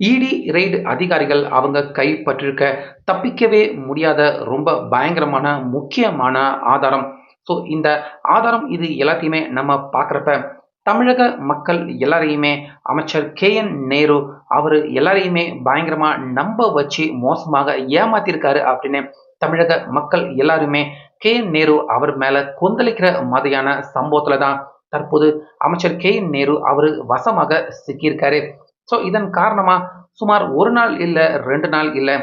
இடி ரெய்டு அதிகாரிகள் அவங்க கைப்பற்றிருக்க தப்பிக்கவே முடியாத ரொம்ப பயங்கரமான முக்கியமான ஆதாரம். ஸோ இந்த ஆதாரம் இது எல்லாத்தையுமே நம்ம பார்க்குறப்ப தமிழக மக்கள் எல்லாரையுமே அமைச்சர் கே என் நேரு அவர் எல்லாரையுமே பயங்கரமாக நம்ப வச்சு மோசமாக ஏமாத்திருக்காரு அப்படின்னு தமிழக மக்கள் எல்லாருமே கே என் நேரு அவர் மேலே கொந்தளிக்கிற மாதிரியான சம்பவத்தில் தான் தற்போது அமைச்சர் கே என் நேரு அவர் வசமாக சிக்கியிருக்காரு. ஸோ இதன் காரணமாக சுமார் ஒரு நாள் இல்லை ரெண்டு நாள் இல்லை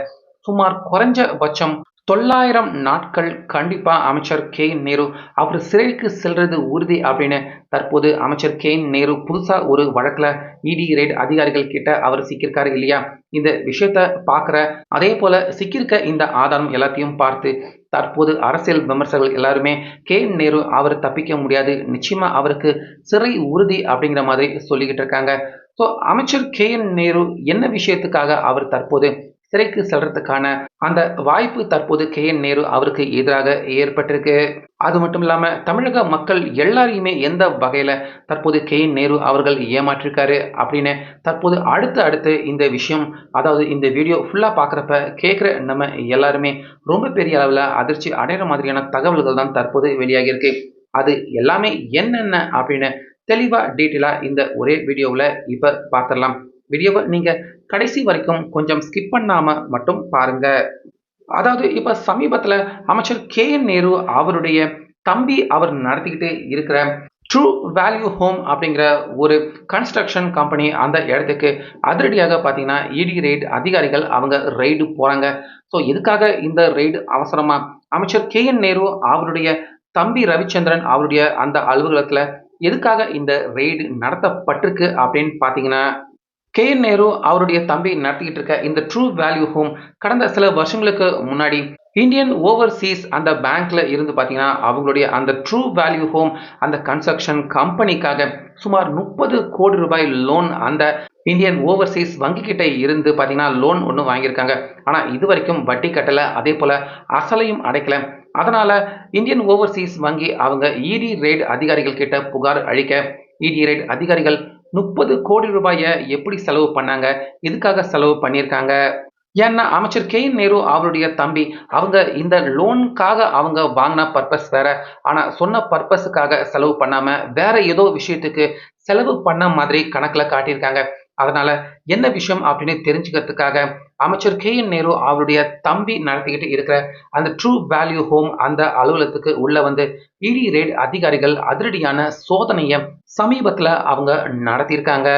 சுமார் குறைஞ்சபட்சம் தொள்ளாயிரம் நாட்கள் கண்டிப்பா அமைச்சர் கே. நேரு அவர் சிறைக்கு செல்றது உறுதி அப்படின்னு தற்போது அமைச்சர் கே. நேரு புதுசா ஒரு வழக்குல இடி ரெய்ட் அதிகாரிகள் கிட்ட அவர் சிக்கியிருக்காரு இல்லையா? இந்த விஷயத்த பார்க்குற அதே போல சிக்கியிருக்க இந்த ஆதாரம் எல்லாத்தையும் பார்த்து தற்போது அரசியல் விமர்சகர்கள் எல்லாருமே கே. நேரு அவர் தப்பிக்க முடியாது நிச்சயமா அவருக்கு சிறை உறுதி அப்படிங்கிற மாதிரி சொல்லிக்கிட்டு இருக்காங்க. ஸோ அமைச்சர் கே என் நேரு என்ன விஷயத்துக்காக அவர் தற்போது சிறைக்கு செல்றதுக்கான அந்த வாய்ப்பு தற்போது கே என் நேரு அவருக்கு எதிராக ஏற்பட்டிருக்கு. அது மட்டும் இல்லாமல் தமிழக மக்கள் எல்லாரையுமே எந்த வகையில் தற்போது கே என் நேரு அவர்கள் ஏமாற்றிருக்காரு அப்படின்னு தற்போது அடுத்து அடுத்து இந்த விஷயம் அதாவது இந்த வீடியோ ஃபுல்லாக பார்க்குறப்ப கேட்குற நம்ம எல்லாருமே ரொம்ப பெரிய அளவில் அதிர்ச்சி அடைகிற மாதிரியான தகவல்கள் தான் தற்போது வெளியாகியிருக்கு. அது எல்லாமே என்னென்ன அப்படின்னு தெளிவாக டீட்டெயிலாக இந்த ஒரே வீடியோவில் இப்போ பார்த்துடலாம் வீடியோவை நீங்கள் கடைசி வரைக்கும் கொஞ்சம் ஸ்கிப் பண்ணாமல் மட்டும் பாருங்கள் அதாவது இப்போ சமீபத்தில் அமைச்சர் கே என் நேரு அவருடைய தம்பி அவர் நடத்திக்கிட்டு இருக்கிற ட்ரூ வேல்யூ ஹோம் அப்படிங்கிற ஒரு கன்ஸ்ட்ரக்ஷன் கம்பெனி அந்த இடத்துக்கு அதிரடியாக பார்த்தீங்கன்னா இடி ரெய்டு அதிகாரிகள் அவங்க ரெய்டு போகிறாங்க ஸோ எதுக்காக இந்த ரெய்டு அவசரமாக அமைச்சர் கே என் நேரு அவருடைய தம்பி ரவிச்சந்திரன் அவருடைய அந்த அலுவலகத்தில் எதுக்காக இந்த ரெய்டு நடத்தப்பட்டிருக்கு அப்படின்னு பார்த்தீங்கன்னா கே என் நேரு அவருடைய தம்பி நடத்திக்கிட்டு இருக்க இந்த ட்ரூ வேல்யூ ஹோம் கடந்த சில வருஷங்களுக்கு முன்னாடி இந்தியன் ஓவர்சீஸ் அந்த பேங்க்ல இருந்து பார்த்தீங்கன்னா அவங்களுடைய அந்த ட்ரூ வேல்யூ ஹோம் அந்த கன்ஸ்ட்ரக்ஷன் கம்பெனிக்காக சுமார் முப்பது கோடி ரூபாய் லோன் அந்த இந்தியன் ஓவர்சீஸ் வங்கி கிட்ட இருந்து பார்த்தீங்கன்னா லோன் ஒன்று வாங்கியிருக்காங்க. ஆனால் இது வரைக்கும் வட்டி கட்டலை. அதே போல் அசலையும் அடைக்கல. அதனால் இந்தியன் ஓவர்சீஸ் வங்கி அவங்க இடி ரெய்டு அதிகாரிகள் கிட்ட புகார் அளிக்க இடி ரெய்டு அதிகாரிகள் முப்பது கோடி ரூபாயை எப்படி செலவு பண்ணாங்க? எதுக்காக செலவு பண்ணியிருக்காங்க? ஏன்னா அமைச்சர் கே நேரு அவருடைய தம்பி அவங்க இந்த லோனுக்காக அவங்க வாங்கின பர்பஸ் வேற. ஆனால் சொன்ன பர்பஸுக்காக செலவு பண்ணாமல் வேற ஏதோ விஷயத்துக்கு செலவு பண்ண மாதிரி கணக்கில் காட்டியிருக்காங்க. அதனால என்ன விஷயம் அப்படின்னு தெரிஞ்சுக்கிறதுக்காக அமைச்சர் கே என் நேரு அவருடைய தம்பி நடத்திக்கிட்டு இருக்கிற அந்த ட்ரூ வேல்யூ ஹோம் அந்த அலுவலகத்துக்கு உள்ள வந்து இடி ரேட் அதிகாரிகள் அதிரடியான சோதனையை சமீபத்தில் அவங்க நடத்தியிருக்காங்க.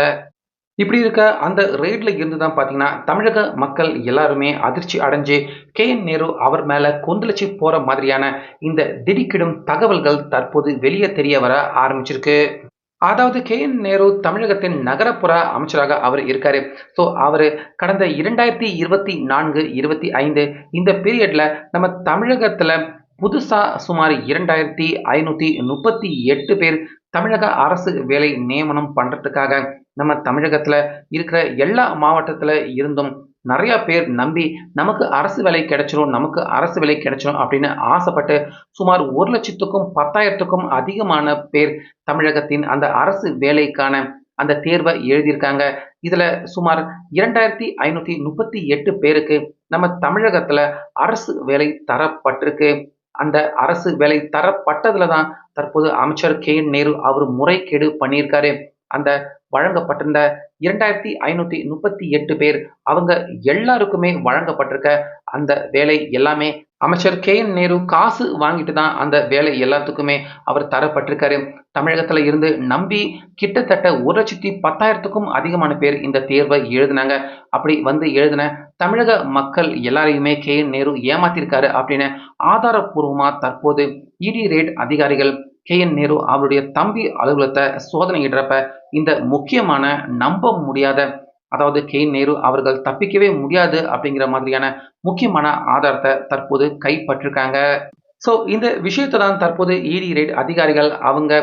இப்படி இருக்க அந்த ரெய்டில் இருந்து தான் பார்த்தீங்கன்னா தமிழக மக்கள் எல்லாருமே அதிர்ச்சி அடைஞ்சு கே என் நேரு அவர் மேலே கொந்தளிச்சு போகிற மாதிரியான இந்த திடுக்கிடும் தகவல்கள் தற்போது வெளியே தெரிய வர ஆரம்பிச்சிருக்கு. அதாவது கே என் நேரு தமிழகத்தின் நகரப்புற அமைச்சராக அவர் இருக்காரு. ஸோ அவர் கடந்த இரண்டாயிரத்தி இருபத்தி நான்கு இருபத்தி ஐந்து இந்த பீரியட்ல நம்ம தமிழகத்துல புதுசாக சுமார் இரண்டாயிரத்தி ஐநூத்தி முப்பத்தி எட்டு பேர் தமிழக அரசு வேலை நியமனம் பண்றதுக்காக நம்ம தமிழகத்துல இருக்கிற எல்லா மாவட்டத்துல இருந்தும் நிறையா பேர் நம்பி நமக்கு அரசு வேலை கிடைச்சிடும் நமக்கு அரசு வேலை கிடைச்சிடும் அப்படின்னு ஆசைப்பட்டு சுமார் ஒரு லட்சத்துக்கும் பத்தாயிரத்துக்கும் அதிகமான பேர் தமிழகத்தின் அந்த அரசு வேலைக்கான அந்த தேர்வை எழுதியிருக்காங்க. இதில் சுமார் இரண்டாயிரத்தி ஐநூற்றி முப்பத்தி எட்டு பேருக்கு நம்ம தமிழகத்தில் அரசு வேலை தரப்பட்டிருக்கு. அந்த அரசு வேலை தரப்பட்டதுல தான் தற்போது அமைச்சர் கே நேரு அவர் முறைகேடு பண்ணியிருக்காரு. அந்த வழங்கப்பட்டிருந்த இரண்டாயிரத்தி ஐநூத்தி முப்பத்தி எட்டு பேர் அவங்க எல்லாருக்குமே வழங்கப்பட்டிருக்க அந்த வேலை எல்லாமே அமைச்சர் கே என் நேரு காசு வாங்கிட்டு தான் அந்த வேலை எல்லாத்துக்குமே அவர் தரப்பட்டிருக்காரு. தமிழகத்துல இருந்து நம்பி கிட்டத்தட்ட ஒரு லட்சத்தி பத்தாயிரத்துக்கும் அதிகமான பேர் இந்த தேர்வை எழுதினாங்க. அப்படி வந்து எழுதின தமிழக மக்கள் எல்லாரையுமே கே என் நேரு ஏமாத்திருக்காரு அப்படின்னு ஆதாரப்பூர்வமா தற்போது இடி ரேட் அதிகாரிகள் கே என் நேரு அவருடைய தம்பி அலுவலகத்தை சோதனையிடுறப்ப இந்த முக்கியமான நம்ப முடியாத அதாவது கே நேரு அவர்கள் தப்பிக்கவே முடியாது அப்படிங்கிற மாதிரியான முக்கியமான ஆதாரத்தை தற்போது கைப்பற்றிருக்காங்க. ஸோ இந்த விஷயத்தை தான் தற்போது இடி ரேட் அதிகாரிகள் அவங்க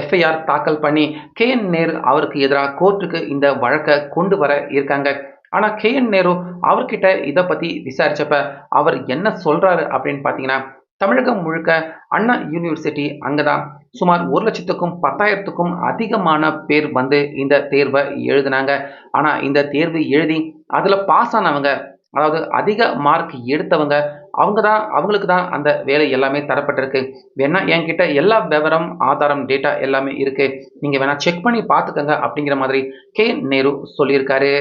எஃப்ஐஆர் தாக்கல் பண்ணி கே என் நேரு அவருக்கு எதிராக கோர்ட்டுக்கு இந்த வழக்கை கொண்டு வர இருக்காங்க. ஆனால் கே என் நேரு அவர்கிட்ட இதை பற்றி விசாரித்தப்ப அவர் என்ன சொல்கிறாரு அப்படின்னு பார்த்தீங்கன்னா தமிழகம் முழுக்க அண்ணா யூனிவர்சிட்டி அங்கே தான் சுமார் ஒரு லட்சத்துக்கும் பத்தாயிரத்துக்கும் அதிகமான பேர் வந்து இந்த தேர்வை எழுதினாங்க. ஆனால் இந்த தேர்வு எழுதி அதில் பாஸ் ஆனவங்க அதாவது அதிக மார்க் எடுத்தவங்க அவங்க தான் அவங்களுக்கு தான் அந்த வேலை எல்லாமே தரப்பட்டிருக்கு. வேணா என்கிட்ட எல்லா விவரம் ஆதாரம் டேட்டா எல்லாமே இருக்கு. நீங்கள் வேணா செக் பண்ணி பார்த்துக்கங்க அப்படிங்கிற மாதிரி கே. நேரு சொல்லியிருக்காரு.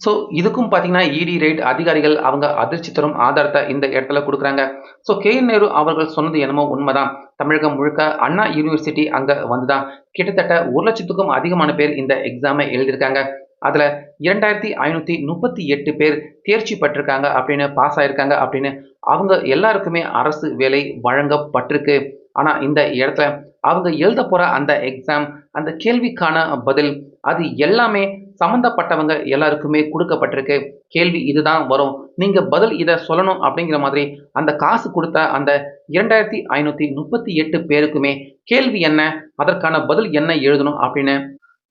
ஸோ இதுக்கும் பார்த்தீங்கன்னா இடி ரைட் அதிகாரிகள் அவங்க அதிர்ச்சி தரும் ஆதாரத்தை இந்த இடத்துல கொடுக்குறாங்க. ஸோ கே நேரு அவர்கள் சொன்னது என்னமோ உண்மைதான். தமிழகம் முழுக்க அண்ணா யூனிவர்சிட்டி அங்கே வந்துதான். கிட்டத்தட்ட ஒரு லட்சத்துக்கும் அதிகமான பேர் இந்த எக்ஸாமை எழுதியிருக்காங்க. அதில் இரண்டாயிரத்தி ஐநூற்றி முப்பத்தி எட்டு பேர் தேர்ச்சி பெற்றிருக்காங்க அப்படின்னு பாஸ் ஆகிருக்காங்க அப்படின்னு அவங்க எல்லாருக்குமே அரசு வேலை வழங்கப்பட்டிருக்கு. ஆனால் இந்த இடத்துல அவங்க எழுத போகிற அந்த எக்ஸாம் அந்த கேள்விக்கான பதில் அது எல்லாமே சம்மந்தப்பட்டவங்க எல்லாருக்குமே கொடுக்கப்பட்டிருக்கு. கேள்வி இதுதான் வரும். நீங்கள் பதில் இதை சொல்லணும் அப்படிங்கிற மாதிரி அந்த காசு கொடுத்த அந்த இரண்டாயிரத்தி ஐநூற்றி முப்பத்தி எட்டு பேருக்குமே கேள்வி என்ன அதற்கான பதில் என்ன எழுதணும் அப்படின்னு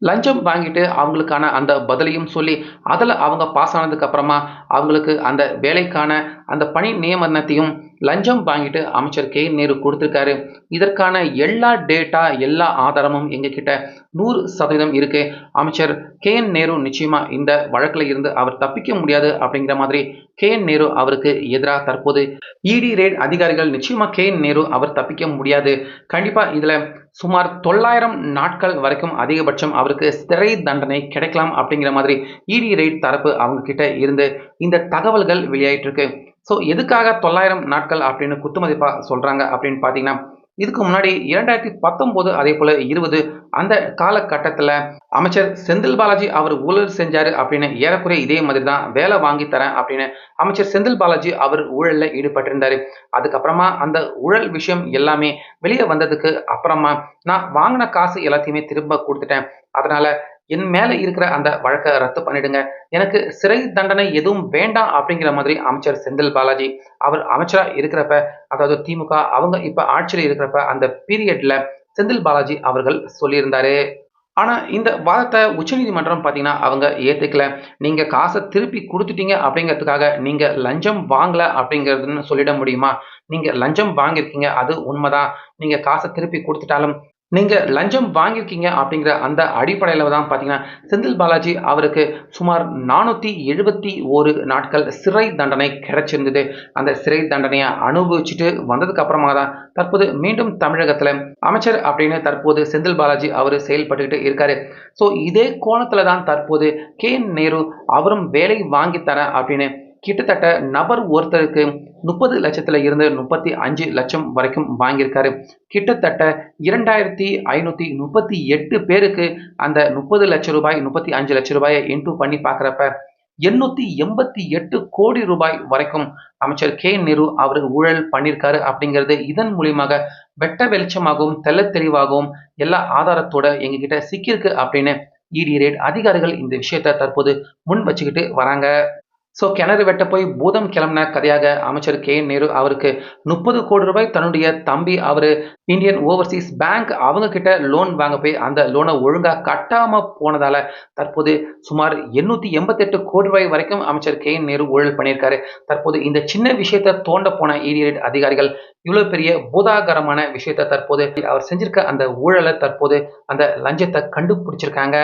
லஞ்சம் வாங்கிட்டு அவங்களுக்கான அந்த பதிலையும் சொல்லி அதில் அவங்க பாஸ் ஆனதுக்கப்புறமா அவங்களுக்கு அந்த வேலைக்கான அந்த பணி நியமனத்தையும் லஞ்சம் வாங்கிட்டு அமைச்சர் கே நேரு கொடுத்துருக்காரு. இதற்கான எல்லா டேட்டா எல்லா ஆதாரமும் எங்ககிட்ட நூறு சதவீதம் இருக்கு. அமைச்சர் கே என் நேரு நிச்சயமா இந்த வழக்கில் இருந்து அவர் தப்பிக்க முடியாது அப்படிங்கிற மாதிரி கே என் நேரு அவருக்கு எதிராக தற்போது இடி ரேட் அதிகாரிகள் நிச்சயமா கே என் நேரு அவர் தப்பிக்க முடியாது. கண்டிப்பா இதுல சுமார் தொள்ளாயிரம் நாட்கள் வரைக்கும் அதிகபட்சம் அவருக்கு சிறை தண்டனை கிடைக்கலாம் அப்படிங்கிற மாதிரி இடி ரேட் தரப்பு அவங்க கிட்ட இருந்து இந்த தகவல்கள் வெளியாயிட்டு இருக்கு. ஸோ எதுக்காக தொள்ளாயிரம் நாட்கள் அப்படின்னு குத்துமதிப்பாக சொல்கிறாங்க அப்படின்னு பார்த்தீங்கன்னா இதுக்கு முன்னாடி இரண்டாயிரத்தி பத்தொம்போது அதே போல் இருபது அந்த காலகட்டத்தில் அமைச்சர் செந்தில் பாலாஜி அவர் ஊழல் செஞ்சார் அப்படின்னு ஏறக்குறைய இதே மாதிரி தான் வேலை வாங்கி தரேன் அப்படின்னு அமைச்சர் செந்தில் பாலாஜி அவர் ஊழலில் ஈடுபட்டிருந்தார். அதுக்கப்புறமா அந்த ஊழல் விஷயம் எல்லாமே வெளியே வந்ததுக்கு அப்புறமா நான் வாங்கின காசு எல்லாத்தையுமே திரும்ப கொடுத்துட்டேன். அதனால் என் மேலே இருக்கிற அந்த வழக்கை ரத்து பண்ணிடுங்க. எனக்கு சிறை தண்டனை எதுவும் வேண்டாம் அப்படிங்கிற மாதிரி அமைச்சர் செந்தில் பாலாஜி அவர் அமைச்சராக இருக்கிறப்ப அதாவது திமுக அவங்க இப்போ ஆட்சியில் இருக்கிறப்ப அந்த பீரியட்ல செந்தில் பாலாஜி அவர்கள் சொல்லியிருந்தாரு. ஆனால் இந்த வாதத்தை உச்சநீதிமன்றம் பார்த்தீங்கன்னா அவங்க ஏற்றுக்கல நீங்கள் காசை திருப்பி கொடுத்துட்டீங்க அப்படிங்கிறதுக்காக நீங்கள் லஞ்சம் வாங்கலை அப்படிங்கிறதுன்னு சொல்லிட முடியுமா? நீங்கள் லஞ்சம் வாங்கியிருக்கீங்க அது உண்மைதான். நீங்கள் காசை திருப்பி கொடுத்துட்டாலும் நீங்கள் லஞ்சம் வாங்கியிருக்கீங்க அப்படிங்கிற அந்த அடிப்படையில் தான் பார்த்தீங்கன்னா செந்தில் பாலாஜி அவருக்கு சுமார் நானூற்றி எழுபத்தி ஒரு நாட்கள் சிறை தண்டனை கிடைச்சிருந்தது. அந்த சிறை தண்டனையை அனுபவிச்சுட்டு வந்ததுக்கு அப்புறமா தான் தற்போது மீண்டும் தமிழகத்தில் அமைச்சர் அப்படின்னு தற்போது செந்தில் பாலாஜி அவர் செயல்பட்டுக்கிட்டு இருக்காரு. ஸோ இதே கோணத்தில் தான் தற்போது கே நேரு அவரும் வேலை வாங்கித்தரேன் அப்படின்னு கிட்டத்தட்ட நபர் ஒருத்தருக்கு முப்பது லட்சத்துல இருந்து முப்பத்தி அஞ்சு லட்சம் வரைக்கும் வாங்கியிருக்காரு. கிட்டத்தட்ட இரண்டாயிரத்தி ஐநூற்றி முப்பத்தி எட்டு பேருக்கு அந்த முப்பது லட்சம் ரூபாய் முப்பத்தி அஞ்சு லட்சம் ரூபாயை இன்ட்ரூ பண்ணி பார்க்குறப்ப எண்ணூற்றி எண்பத்தி எட்டு கோடி ரூபாய் வரைக்கும் அமைச்சர் கே நேரு அவர் ஊழல் பண்ணியிருக்காரு அப்படிங்கிறது இதன் மூலியமாக வெட்ட வெளிச்சமாகவும் தெல்ல தெளிவாகவும் எல்லா ஆதாரத்தோட எங்ககிட்ட சிக்கியிருக்கு அப்படின்னு இடி ரேட் அதிகாரிகள் இந்த விஷயத்தை தற்போது முன் வச்சுக்கிட்டு வராங்க. ஸோ கிணறு வெட்ட போய் பூதம் கிளம்பின கதையாக அமைச்சர் கே. நேரு அவருக்கு முப்பது கோடி ரூபாய் தன்னுடைய தம்பி அவர் இந்தியன் ஓவர்சீஸ் பேங்க் அவங்க கிட்ட லோன் வாங்க போய் அந்த லோனை ஒழுங்காக கட்டாமல் போனதால தற்போது சுமார் எண்ணூற்றி எண்பத்தெட்டு கோடி ரூபாய் வரைக்கும் அமைச்சர் கே. நேரு ஊழல் பண்ணியிருக்காரு. தற்போது இந்த சின்ன விஷயத்தை தோண்ட போன இடியட் அதிகாரிகள் இவ்வளோ பெரிய பூதாகரமான விஷயத்தை தற்போது அவர் செஞ்சிருக்க அந்த ஊழலை தற்போது அந்த லஞ்சத்தை கண்டுபிடிச்சிருக்காங்க.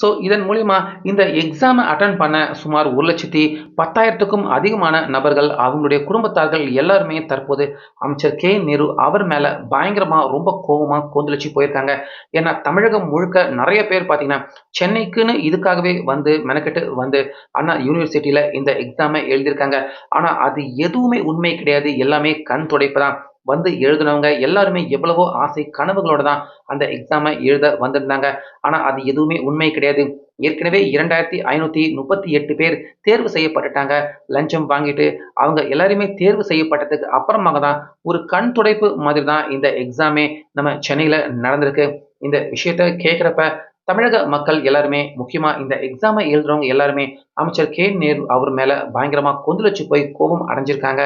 ஸோ இதன் மூலிமா இந்த எக்ஸாமை அட்டன் பண்ண சுமார் ஒரு லட்சத்தி பத்தாயிரத்துக்கும் அதிகமான நபர்கள் அவங்களுடைய குடும்பத்தார்கள் எல்லாருமே தற்போது அமைச்சர் கே நேரு அவர் மேலே பயங்கரமாக ரொம்ப கோபமாக கொந்தளிச்சு போயிருக்காங்க. ஏன்னா தமிழகம் முழுக்க நிறைய பேர் பார்த்தீங்கன்னா சென்னைக்குன்னு இதுக்காகவே வந்து மெனக்கெட்டு வந்து அண்ணா யூனிவர்சிட்டியில் இந்த எக்ஸாமை எழுதியிருக்காங்க. ஆனால் அது எதுவுமே உண்மை கிடையாது. எல்லாமே கண் துடைப்பு தான் வந்து எழுதுனவங்க எல்லாருமே எவ்வளவோ ஆசை கனவுகளோட தான் அந்த எக்ஸாமை எழுத வந்திருந்தாங்க. ஆனால் அது எதுவுமே உண்மை கிடையாது. ஏற்கனவே இரண்டாயிரத்தி ஐநூற்றி முப்பத்தி எட்டு பேர் தேர்வு செய்யப்பட்டுட்டாங்க. லஞ்சம் வாங்கிட்டு அவங்க எல்லாருமே தேர்வு செய்யப்பட்டதுக்கு அப்புறமாக தான் ஒரு கண் துடைப்பு மாதிரி தான் இந்த எக்ஸாமே நம்ம சென்னையில் நடந்திருக்கு. இந்த விஷயத்த கேட்குறப்ப தமிழக மக்கள் எல்லாருமே முக்கியமாக இந்த எக்ஸாமை எழுதுறவங்க எல்லாருமே அமைச்சர் கே. நேரு அவர் மேலே பயங்கரமாக கொந்தளிச்சு போய் கோபம் அடைஞ்சிருக்காங்க.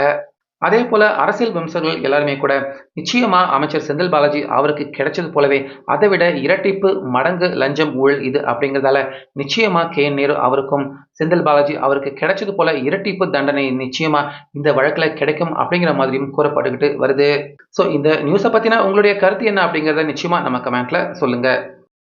அதே போல அரசியல் விமர்சகர்கள் எல்லாருமே கூட நிச்சயமா அமைச்சர் செந்தில் பாலாஜி அவருக்கு கிடைச்சது போலவே அதை விட இரட்டிப்பு மடங்கு லஞ்சம் ஊழல் இது அப்படிங்கிறதால நிச்சயமா கே. என். நேரு அவருக்கும் செந்தில் பாலாஜி அவருக்கு கிடைச்சது போல இரட்டிப்பு தண்டனை நிச்சயமா இந்த வழக்கில் கிடைக்கும் அப்படிங்கிற மாதிரியும் கூறப்பட்டுக்கிட்டு வருது. ஸோ இந்த நியூஸை பற்றின உங்களுடைய கருத்து என்ன அப்படிங்கிறத நிச்சயமா நம்ம கமெண்ட்ல சொல்லுங்க.